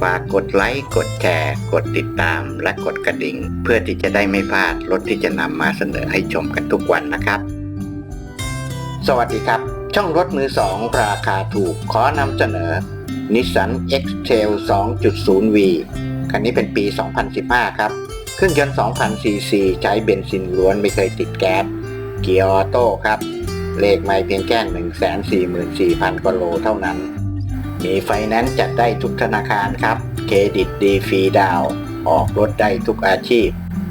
ฝากกดไลค์ กดแชร์ กดติดตาม และกดกระดิ่ง เพื่อที่จะได้ไม่พลาดรถที่จะนำมาเสนอให้ชมกันทุกวันนะครับ สวัสดีครับ ช่องรถมือสองราคาถูกขอนำเสนอ Nissan X-Trail 2.0V คันนี้เป็นปี 2015 ครับ เครื่องยนต์ 2,000 ซีซี ใช้เบนซินล้วนไม่เคยติดแก๊ส เกียร์ออโต้ครับ เลขไม่เพียงแค่144,000กว่าโลเท่านั้น มีไฟแนนซ์จัดได้ทุกธนาคารครับ เครดิตดีฟรีดาวออกรถได้ทุกอาชีพ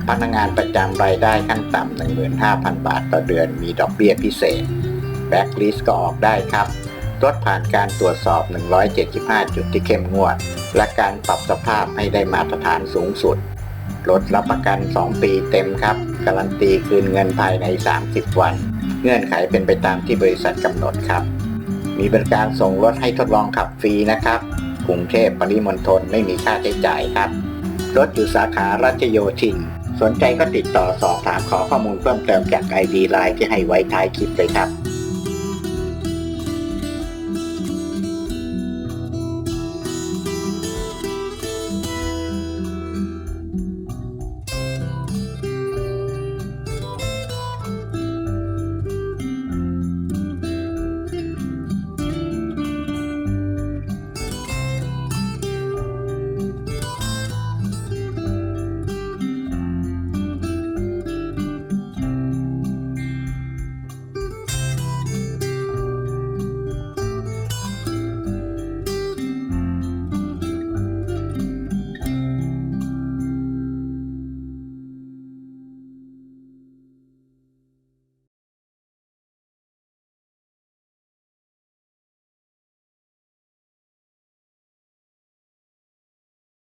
พนักงานประจำรายได้ขั้นต่ำ15,000 บาทต่อเดือน มีดอกเบี้ยพิเศษ แบ็กลิสก็ออกได้ครับ รถผ่านการตรวจสอบ 175 จุดที่เข้มงวด และการปรับสภาพให้ได้มาตรฐานสูงสุด รถรับประกัน 2 ปีเต็มครับ การันตีคืนเงินภายใน 30 วัน เงื่อนไขเป็นไปตามที่บริษัทกำหนดครับ มีบริการส่งรถให้ทดลองขับฟรีนะครับกรุงเทพปริมณฑลไม่มีค่าใช้จ่ายครับ รถอยู่สาขารัชโยธิน สนใจก็ติดต่อสอบถามขอข้อมูลเพิ่มเติมจาก ID ไลน์ที่ให้ไว้ท้ายคลิปเลยครับ